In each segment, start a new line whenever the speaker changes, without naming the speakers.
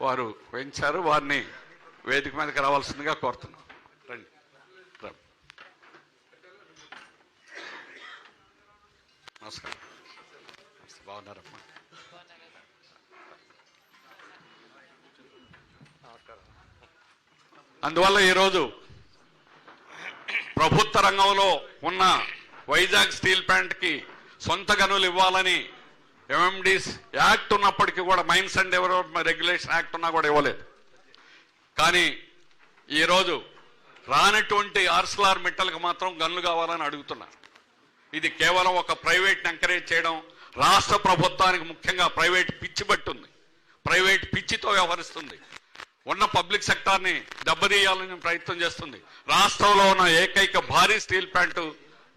వారు పెంచారు వారిని వేదిక మీదకి రావాల్సిందిగా కోరుతున్నాం. రండి. నమస్కారం. బాగున్నారమ్మా. అందువల్ల ఈరోజు ప్రభుత్వ రంగంలో ఉన్న వైజాగ్ స్టీల్ ప్లాంట్కి సొంత గనులు ఇవ్వాలని ఎంఎండిస్ యాక్ట్ ఉన్నప్పటికీ కూడా mines and development regulation act ఉన్నా కూడా ఇవ్వలేదు. కానీ ఈరోజు రానటువంటి ఆర్సలార్ మెట్టలకు మాత్రం గన్లు కావాలని అడుగుతున్నారు. ఇది కేవలం ఒక ప్రైవేట్ని ఎంకరేజ్ చేయడం రాష్ట్ర ప్రభుత్వానికి ముఖ్యంగా ప్రైవేట్ పిచ్చి పట్టుంది. ప్రైవేట్ పిచ్చితో వ్యవహరిస్తుంది. ఉన్న పబ్లిక్ సెక్టార్ని దెబ్బతీయాలని ప్రయత్నం చేస్తుంది. రాష్ట్రంలో ఉన్న ఏకైక భారీ స్టీల్ ప్లాంట్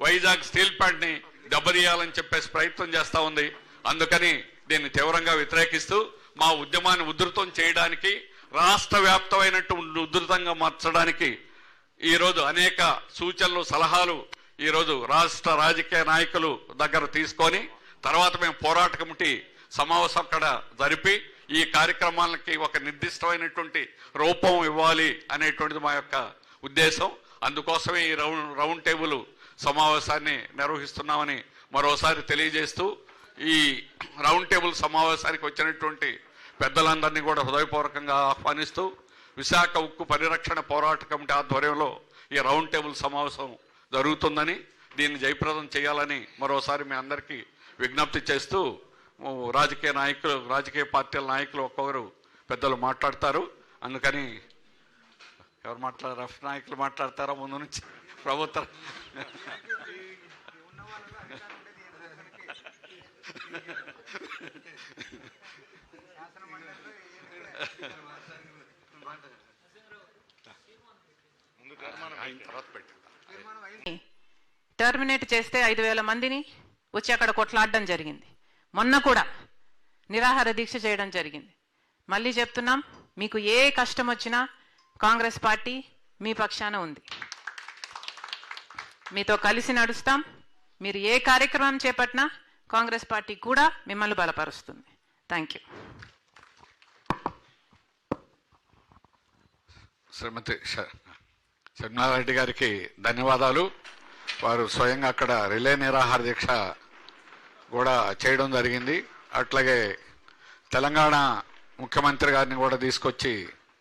వైజాగ్ స్టీల్ ప్లాంట్ని దెబ్బతీయాలని చెప్పేసి ప్రయత్నం చేస్తూ ఉంది. అందుకని దీన్ని తీవ్రంగా వ్యతిరేకిస్తూ మా ఉద్యమాన్ని ఉధృతం చేయడానికి రాష్ట్ర వ్యాప్తమైనటువంటి ఉధృతంగా మార్చడానికి ఈరోజు అనేక సూచనలు సలహాలు ఈరోజు రాష్ట్ర రాజకీయ నాయకులు దగ్గర తీసుకొని తర్వాత మేము పోరాట కమిటీ సమావేశం అక్కడ జరిపి ఈ కార్యక్రమాలకి ఒక నిర్దిష్టమైనటువంటి రూపం ఇవ్వాలి అనేటువంటిది మా యొక్క ఉద్దేశం. అందుకోసమే ఈ రౌండ్ రౌండ్ టేబుల్ సమావేశాన్ని నిర్వహిస్తున్నామని మరోసారి తెలియజేస్తూ ఈ రౌండ్ టేబుల్ సమావేశానికి వచ్చినటువంటి పెద్దలందరినీ కూడా హృదయపూర్వకంగా ఆహ్వానిస్తూ విశాఖ ఉక్కు పరిరక్షణ పోరాట కమిటీ ఆధ్వర్యంలో ఈ రౌండ్ టేబుల్ సమావేశం జరుగుతుందని దీన్ని జయప్రదం చేయాలని మరోసారి మీ అందరికీ విజ్ఞప్తి చేస్తూ రాజకీయ నాయకులు రాజకీయ పార్టీల నాయకులు ఒక్కొక్కరు పెద్దలు మాట్లాడతారు. అందుకని ఎవరు మాట్లాడారు రఫ్ నాయకులు మాట్లాడతారా ముందు నుంచి? ప్రభుత్వం
టర్మినేట్ చేస్తే ఐదు వేల మందిని వచ్చి అక్కడ కొట్లాడడం జరిగింది. మొన్న కూడా నిరాహార దీక్ష చేయడం జరిగింది. మళ్ళీ చెప్తున్నాం మీకు ఏ కష్టం వచ్చినా కాంగ్రెస్ పార్టీ మీ పక్షాన ఉంది. మీతో కలిసి నడుస్తాం. మీరు ఏ కార్యక్రమం చేపట్టినా కాంగ్రెస్ పార్టీ కూడా మిమ్మల్ని బలపరుస్తుంది. థ్యాంక్ యూ
శ్రీమతి ష- గారికి ధన్యవాదాలు. వారు స్వయంగా అక్కడ రిలే నిరాహార దీక్ష కూడా చేయడం జరిగింది. అట్లాగే తెలంగాణ ముఖ్యమంత్రి గారిని కూడా తీసుకొచ్చి